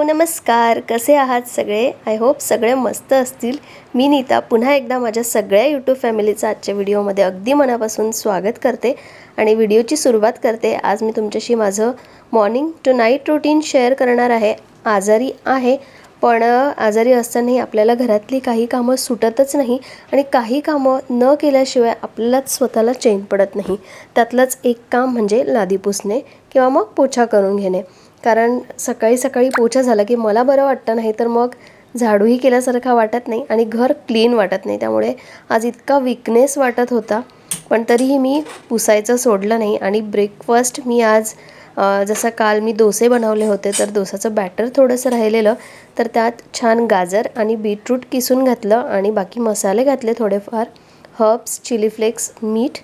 नमस्कार. कसे आहात सगळे? आय होप सगळे मस्त असतील. मी नीता. पुन्हा एकदा माझ्या सगळ्या यूट्यूब फॅमिलीचं आजच्या व्हिडिओमध्ये अगदी मनापासून स्वागत करते आणि व्हिडिओची सुरुवात करते. आज मी तुमच्याशी माझं morning to night routine share करणार आहे. आजारी आहे पण आजारी असतानाही आपल्याला घरातली काही कामं सुटतच नाही आणि काही कामं न केल्याशिवाय आपल्यालाच स्वतःला चैन पडत नाही. त्यातलंच एक काम म्हणजे लादी पुसणे किंवा मग पोछा करून घेणे. कारण सकाळी सकाळी पोछा झाला की मला बरं वाटतं नाही तर मग झाडूही केल्यासारखा वाटत नाही आणि घर क्लीन वाटत नाही. त्यामुळे आज इतका विकनेस वाटत होता पण तरीही मी पुसायचं सोडलं नाही आणि ब्रेकफास्ट मी आज जसं काल मी डोसे बनवले होते तर डोसाचं बॅटर थोडंसं राहिलेलं तर त्यात छान गाजर आणि बीटरूट किसून घातलं आणि बाकी मसाले घातले थोडेफार हर्ब्स चिली फ्लेक्स मीठ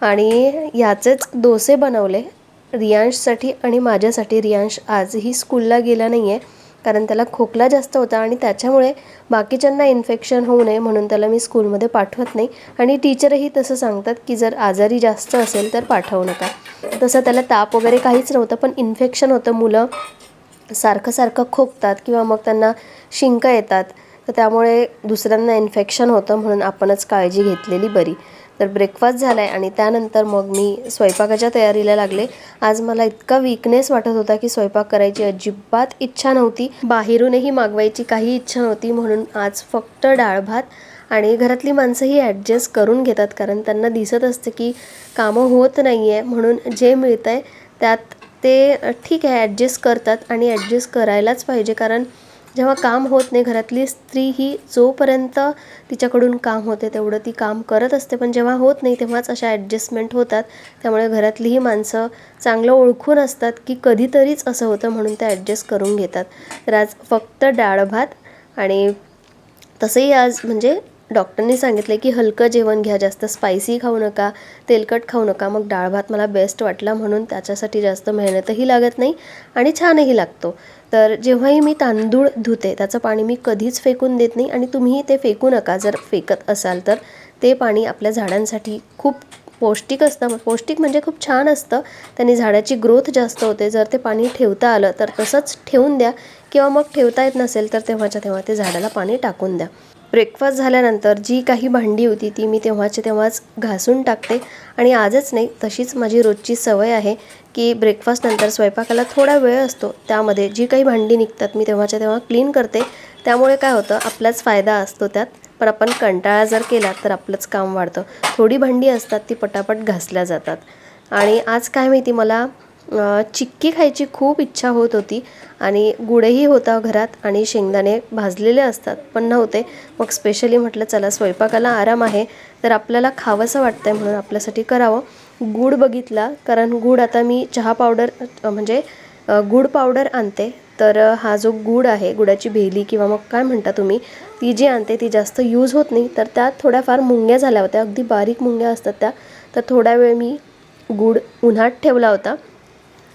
आणि याचेच डोसे बनवले. रियांशसाठी आणि माझ्यासाठी रियांश आजही स्कूलला गेला नाही आहे कारण त्याला खोकला जास्त होता आणि त्याच्यामुळे बाकीच्यांना इन्फेक्शन होऊ नये म्हणून त्याला मी स्कूलमध्ये पाठवत नाही. आणि टीचरही तसं सांगतात की जर आजारी जास्त असेल तर पाठवू नका. तसं त्याला ताप वगैरे काहीच नव्हतं पण इन्फेक्शन होतं. मुलं सारखं सारखं खोकतात किंवा मग त्यांना शिंका येतात. तर त्यामुळे दुसऱ्यांना इन्फेक्शन होतं म्हणून आपणच काळजी घेतलेली बरी. तर ब्रेकफास्ट झाला आहे आणि त्यानंतर मग मी स्वयंपाकाच्या तयारीला लागले. आज मला इतका वीकनेस वाटत होता की स्वयंपाक करायची अजिबात इच्छा नव्हती. बाहेरूनही मागवायची काही इच्छा नव्हती म्हणून आज फक्त डाळ भात आणि घरातली माणसंही ॲडजस्ट करून घेतात कारण त्यांना दिसत असतं की कामं होत नाही आहे म्हणून जे मिळतं आहे त्यात ते ठीक आहे ॲडजस्ट करतात आणि ॲडजस्ट करायलाच पाहिजे कारण जेव्हा काम होत नाही घरातली स्त्री ही जोपर्यंत तिच्याकडून काम होते तेवढं ती काम करत असते. पण जेव्हा होत नाही तेव्हाच अशा ॲडजस्टमेंट होतात. त्यामुळे घरातलीही माणसं चांगलं ओळखून असतात की कधीतरीच असं होतं म्हणून ते ॲडजस्ट करून घेतात. तर आज फक्त डाळ भात आणि तसंही आज म्हणजे डॉक्टरनी सांगितलं की हलकं जेवण घ्या जास्त स्पायसी खाऊ नका तेलकट खाऊ नका. मग डाळ भात मला बेस्ट वाटला म्हणून त्याच्यासाठी जास्त मेहनतही लागत नाही आणि छानही लागतो. तर जेव्हाही मी तांदूळ धुते त्याचं पाणी मी कधीच फेकून देत नाही आणि तुम्हीही ते फेकू नका. जर फेकत असाल तर ते पाणी आपल्या झाडांसाठी खूप पौष्टिक असतं. पौष्टिक म्हणजे खूप छान असतं. त्यांनी झाडाची ग्रोथ जास्त होते. जर ते पाणी ठेवता आलं तर तसंच ठेवून द्या किंवा मग ठेवता येत नसेल तर तेव्हाच्या तेव्हा ते झाडाला पाणी टाकून द्या. ब्रेकफास्ट झाल्यानंतर जी काही भांडी होती ती मी तेव्हाच्या तेव्हाच घासून टाकते. आणि आजच नाही तशीच माझी रोजची सवय आहे की ब्रेकफास्टनंतर स्वयंपाकाला थोडा वेळ असतो. त्यामध्ये जी काही भांडी निघतात मी तेव्हाच्या तेव्हा क्लीन करते. त्यामुळे काय होतं आपलाच फायदा असतो त्यात. पण आपण कंटाळा जर केला तर आपलंच काम वाढतं. थोडी भांडी असतात ती पटापट घासल्या जातात. आणि आज काय माहिती मला चिक्की खायची खूप इच्छा होत होती आणि गुडही होता घरात आणि शेंगदाणे भाजलेले असतात पण नव्हते. मग स्पेशली म्हटलं चला स्वयंपाकाला आराम आहे तर आपल्याला खावंसं वाटतंय म्हणून आपल्यासाठी करावं. गूळ बघितला कारण गूळ आता मी चहा पावडर म्हणजे अ, गूळ पावडर आणते तर हा जो गूळ आहे गुडाची भेली किंवा मग काय म्हणता तुम्ही ती जी आणते ती जास्त यूज होत नाही. तर त्यात थोड्याफार मुंग्या झाल्या होत्या अगदी बारीक मुंग्या असतात त्या. तर थोडा वेळ मी गूळ उन्हात ठेवला होता.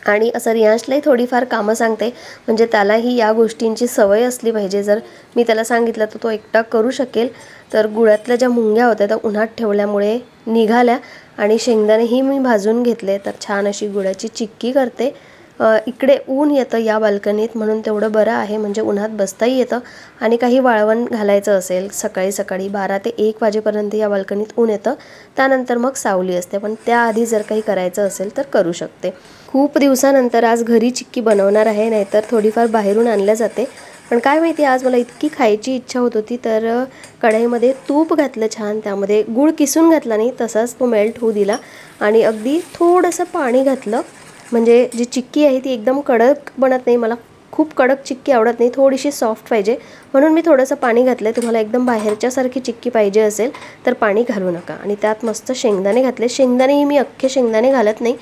आणि असं रियांशलाही थोडीफार कामं सांगते. म्हणजे त्यालाही या गोष्टींची सवय असली पाहिजे. जर मी त्याला सांगितलं तर तो एकटा करू शकेल. तर गुळातल्या ज्या मुंग्या होत्या त्या उन्हात ठेवल्यामुळे निघाल्या आणि शेंगदाणेही मी भाजून घेतले. तर छान अशी गुळाची चिक्की करते. इकडे ऊन येतं या बाल्कनीत म्हणून तेवढं बरं आहे. म्हणजे उन्हात बसताही येतं आणि काही वाळवण घालायचं असेल. सकाळी सकाळी बारा ते एक वाजेपर्यंत या बाल्कनीत ऊन येतं. त्यानंतर मग सावली असते. पण त्याआधी जर काही करायचं असेल तर करू शकते. खूप दिवसानंतर आज घरी चिक्की बनवणार आहे नाहीतर थोडीफार बाहेरून आणल्या जाते. पण काय माहिती आज मला इतकी खायची इच्छा होत होती तर कढईमध्ये तूप घातलं छान. त्यामध्ये गूळ किसून घातला नाही तसाच तो मेल्ट होऊ दिला. आणि अगदी थोडंसं पाणी घातलं. म्हणजे जी चिक्की आहे ती एकदम कडक बनत नाही. मला खूप कडक चिक्की आवडत नाही. थोडीशी सॉफ्ट पाहिजे. म्हणून मी थोडंसं पाणी घातलं आहे तुम्हाला एकदम बाहेरच्यासारखी चिक्की पाहिजे असेल तर पाणी घालू नका. आणि त्यात मस्त शेंगदाणे घातले. शेंगदाणेही मी अख्खे शेंगदाणे घालत नाही.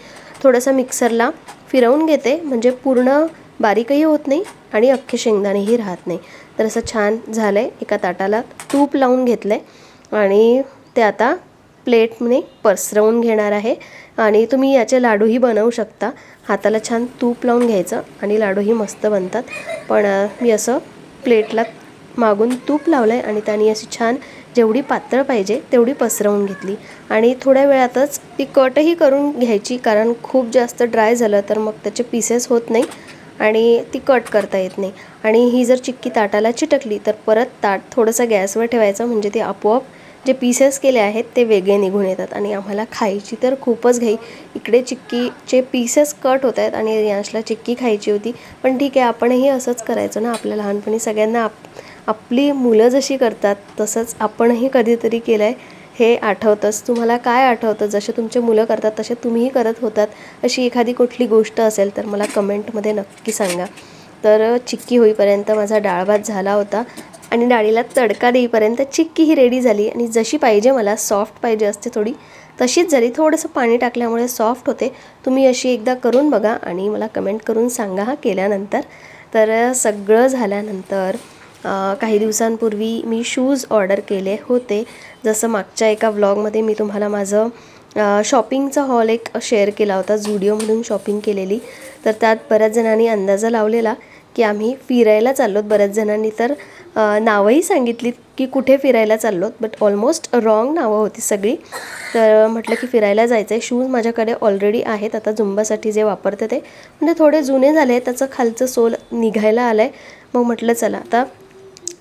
थोडंसं मिक्सरला फिरवून घेते. म्हणजे पूर्ण बारीकही होत नाही आणि अख्खे शेंगदाणेही राहत नाही. तर असं छान झालं आहे एका ताटाला तूप लावून घेतलं आहे आणि ते आता प्लेटने पसरवून घेणार आहे. आणि तुम्ही याचे लाडूही बनवू शकता. हाताला छान तूप लावून घ्यायचं आणि लाडूही मस्त बनतात. पण मी असं प्लेटला मागून तूप लावलं आहे आणि त्याने अशी छान जेवढी पातळ पाहिजे तेवढी पसरवून घेतली. आणि थोड्या वेळातच ती कटही करून घ्यायची कारण खूप जास्त ड्राय झालं तर मग त्याचे पीसेस होत नाही आणि ती कट करता येत नाही. आणि ही जर चिक्की ताटाला चिटकली तर परत ताट थोडंसं गॅसवर ठेवायचं म्हणजे ते आपोआप जे पीसेस केले आहेत ते वेगळे निघून येतात. आणि आम्हाला खायची तर खूपच घाई. इकडे चिक्कीचे पीसेस कट होत आहेत आणि यांशला चिक्की खायची होती. पण ठीक आहे आपणही असंच करायचं ना आपल्या लहानपणी सगळ्यांना आप आपली मुलं जशी करतात तसंच आपणही कधीतरी केलं आहे हे आठवतंच. तुम्हाला काय आठवतं? जसे तुमचे मुलं करतात तसे तुम्हीही करत होतात. अशी एखादी कुठली गोष्ट असेल तर मला कमेंटमध्ये नक्की सांगा. तर चिक्की होईपर्यंत माझा डाळ भात झाला होता आणि डाळीला तडका देईपर्यंत चिक्की ही रेडी झाली. आणि जशी पाहिजे मला सॉफ्ट पाहिजे असते थोडी तशीच झाली. थोडंसं पाणी टाकल्यामुळे सॉफ्ट होते. तुम्ही अशी एकदा करून बघा आणि मला कमेंट करून सांगा हा केल्यानंतर. तर सगळं झाल्यानंतर काही दिवसांपूर्वी मी शूज ऑर्डर केले होते. जसं मागच्या एका व्लॉगमध्ये मी तुम्हाला माझं शॉपिंगचा हॉल एक शेअर केला होता झुडिओमधून शॉपिंग केलेली. तर त्यात बऱ्याच जणांनी अंदाजा लावलेला की आम्ही फिरायला चाललोत. बऱ्याच जणांनी तर नावंही सांगितलीत की कुठे फिरायला चाललोत बट ऑलमोस्ट रॉंग नावं होती सगळी. तर म्हटलं की फिरायला जायचं आहे शूज माझ्याकडे ऑलरेडी आहेत. आता झुंबासाठी जे वापरते ते. म्हणजे थोडे जुने झाले त्याचं खालचं सोल निघायला आलं आहे मग म्हटलं चला आता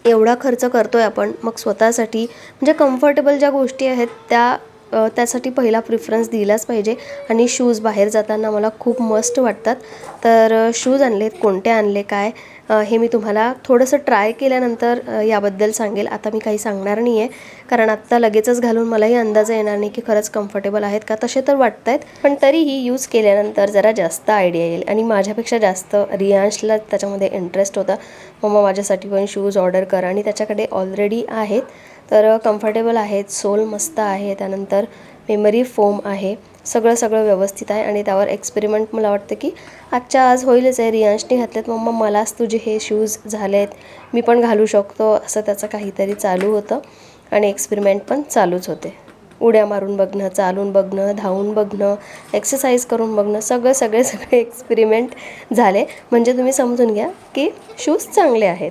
एवढा खर्च करतो आहे आपण मग स्वतःसाठी म्हणजे कम्फर्टेबल ज्या गोष्टी आहेत त्या त्यासाठी पहिला प्रिफरन्स दिलाच पाहिजे. आणि शूज बाहेर जाताना मला खूप मस्त वाटतात. तर शूज आणलेत कोणते आणले काय? हे मी तुम्हाला थोडंसं ट्राय केल्यानंतर याबद्दल सांगेल. आता मी काही सांगणार नाही आहे कारण आत्ता लगेचच घालून मलाही अंदाज येणार नाही की खरंच कम्फर्टेबल आहेत का. तसे तर वाटत आहेत पण तरीही यूज केल्यानंतर जरा जास्त आयडिया येईल. आणि माझ्यापेक्षा जास्त रियांशला त्याच्यामध्ये इंटरेस्ट होता. मग माझ्यासाठी पण शूज ऑर्डर करा. आणि त्याच्याकडे ऑलरेडी आहेत. तर कम्फर्टेबल आहेत सोल मस्त आहे त्यानंतर मेमरी फोम आहे. सगळं सगळं व्यवस्थित आहे आणि त्यावर एक्सपेरिमेंट मला वाटतं की आजच्या आज होईलच आहे. रियांशने घातलेत मम्मा मलाच तुझे हे शूज झाले आहेत मी पण घालू शकतो. असं त्याचं काहीतरी चालू होतं आणि एक्सपेरिमेंट पण चालूच होते. उड्या मारून बघणं चालून बघणं धावून बघणं एक्सरसाइज करून बघणं सगळं सगळे सगळे एक्सपेरिमेंट झाले. म्हणजे तुम्ही समजून घ्या की शूज चांगले आहेत.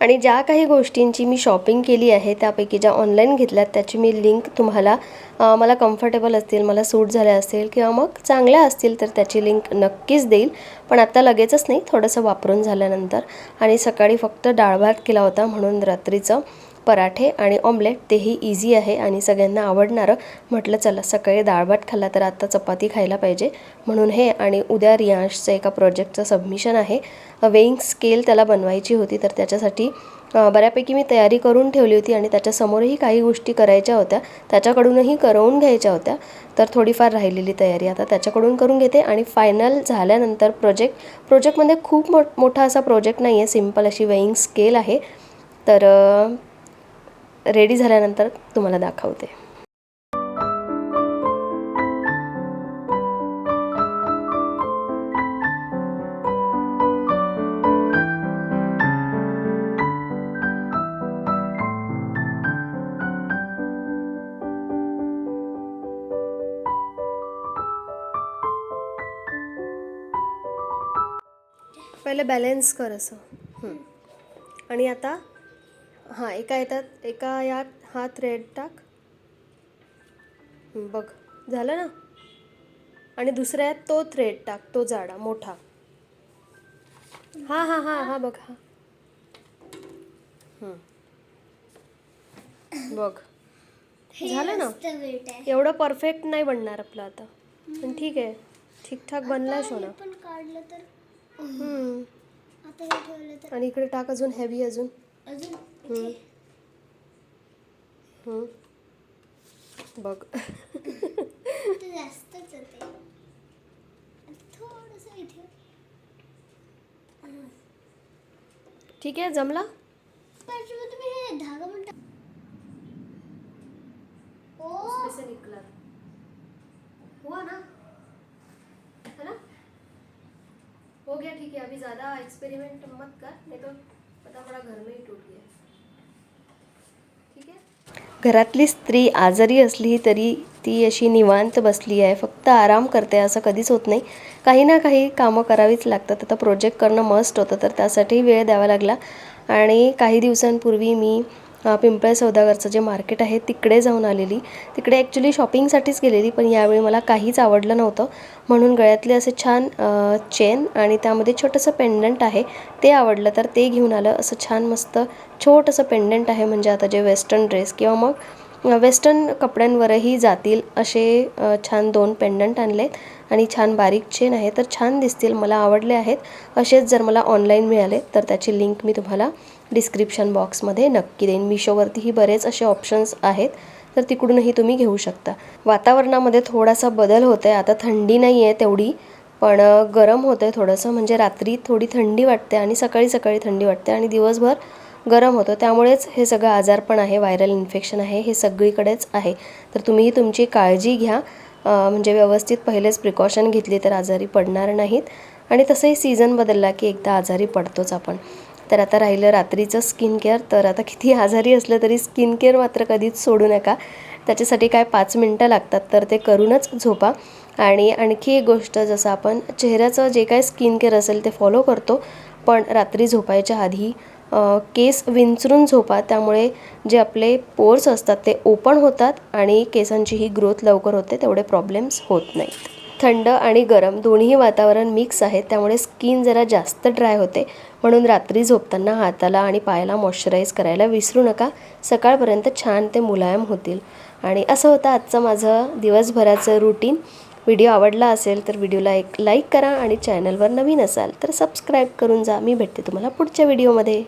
आणि ज्या काही गोष्टींची मी शॉपिंग केली आहे त्यापैकी ज्या ऑनलाईन घेतल्यात त्याची मी लिंक तुम्हाला मला कम्फर्टेबल असतील मला सूट झाल्या असतील किंवा मग चांगल्या असतील तर त्याची लिंक नक्कीच देईल. पण आत्ता लगेचच नाही थोडंसं वापरून झाल्यानंतर. आणि सकाळी फक्त डाळ भात केला होता म्हणून रात्रीचं. पराठे आणि ऑमलेट तेही इझी आहे आणि सगळ्यांना आवडणारं. म्हटलं चला सकाळी दाळभात खाल्ला तर आता चपाती खायला पाहिजे. म्हणून हे आणि उद्या रियांशचं एका प्रोजेक्टचं सबमिशन आहे. वेईंग स्केल त्याला बनवायची होती तर त्याच्यासाठी बऱ्यापैकी मी तयारी करून ठेवली होती आणि त्याच्यासमोरही काही गोष्टी करायच्या होत्या. त्याच्याकडूनही करवून घ्यायच्या होत्या. तर थोडीफार राहिलेली तयारी आता त्याच्याकडून करून घेते आणि फायनल झाल्यानंतर प्रोजेक्ट प्रोजेक्टमध्ये खूप मोठ मोठा असा प्रोजेक्ट नाही आहे सिंपल अशी वेईंग स्केल आहे. तर रेडी झाल्यानंतर तुम्हाला दाखवते. पहिले बॅलेन्स कर असं. आणि आता हां एका येतात. एका यात हा थ्रेड टाक. बघ झालं ना? आणि दुसऱ्यात तो थ्रेड टाक तो जाडा मोठा. हां हां हां हां बघ हा. बघ. झालं ना? एवढं परफेक्ट नाही बनणार आपलं आता. पण ठीक आहे. ठीकठाक बनलाय सोना. आणि इकडे टाक अजून हेवी अजून. अजून. बघ ते जास्तच होते थोडस इथे ठीक आहे जमला? तुम्ही हे धागा ओ। से निकला। हुआ ना? है ना? हो गया ठीक है। अभी ज़्यादा एक्सपेरिमेंट मत कर नहीं तो पता पड़ा घर में ही टूट गया। है घरातली स्त्री आजारी असली तरी ती अशी निवांत बसली आहे. फक्त आराम करते असं कधीच होत नाही. काही ना काही कामं करावीच लागतात. आता प्रोजेक्ट करणं मस्ट होतं तर त्यासाठी वेळ द्यावा लागला. आणि काही दिवसांपूर्वी मी पिंपळ सौदागरचं जे मार्केट आहे तिकडे जाऊन आलेली. तिकडे ॲक्च्युली शॉपिंगसाठीच गेलेली पण यावेळी मला काहीच आवडलं नव्हतं. म्हणून गळ्यातले असे छान चेन आणि त्यामध्ये छोटंसं पेंडंट आहे ते आवडलं. तर ते घेऊन आलं. असं छान मस्त छोटंसं पेंडंट आहे म्हणजे आता जे वेस्टर्न ड्रेस किंवा मग वेस्टर्न कपड्यांवरही जातील असे छान दोन पेंडंट आणलेत आणि छान बारीक चेन आहे. तर छान दिसतील मला आवडले आहेत. असेच जर मला ऑनलाईन मिळाले तर त्याची लिंक मी तुम्हाला डिस्क्रिप्शन बॉक्समध्ये नक्की देईन. मिशोवरतीही बरेच असे ऑप्शन्स आहेत. तर तिकडूनही तुम्ही घेऊ शकता. वातावरणामध्ये थोडासा बदल होत आहे आता थंडी नाही आहे तेवढी पण गरम होतं आहे थोडंसं. म्हणजे रात्री थोडी थंडी वाटते आणि सकाळी सकाळी थंडी वाटते आणि दिवसभर गरम होतं. त्यामुळेच हे सगळं आजार पण आहे. व्हायरल इन्फेक्शन आहे. हे सगळीकडेच आहे. तर तुम्हीही तुमची काळजी घ्या. म्हणजे व्यवस्थित पहिलेच प्रिकॉशन घेतली तर आजारी पडणार नाहीत. आणि तसंही सीझन बदलला की एकदा आजारी पडतोच आपण. तर आता राहिलं रात्रीचं स्किन केअर तर आता किती आजारी असलं तरी स्किन केअर मात्र कधीच सोडू नका. त्याच्यासाठी काय पाच मिनटं लागतात तर ते करूनच झोपा. आणि आणखी एक गोष्ट जसं आपण चेहऱ्याचं जे काय स्किन केअर असेल ते फॉलो करतो पण रात्री झोपायच्या आधी केस विंचरून झोपा. त्यामुळे जे आपले पोर्स असतात ते ओपन होतात आणि केसांची ही ग्रोथ लवकर होते तेवढे प्रॉब्लेम्स होत नाहीत. थंड आणि गरम दोन्ही वातावरण मिक्स आहे. त्यामुळे स्किन जरा जास्त ड्राय होते. म्हणून रात्री झोपताना हाताला आणि पायाला मॉइश्चराईज करायला विसरू नका. सकाळपर्यंत छान ते मुलायम होतील. आणि असं होतं आजचं माझं दिवसभराचं रुटीन व्हिडिओ आवडला असेल तर व्हिडिओला एक लाईक करा आणि चॅनलवर नवीन असाल तर सबस्क्राईब करून जा. मी भेटते तुम्हाला पुढच्या व्हिडिओमध्ये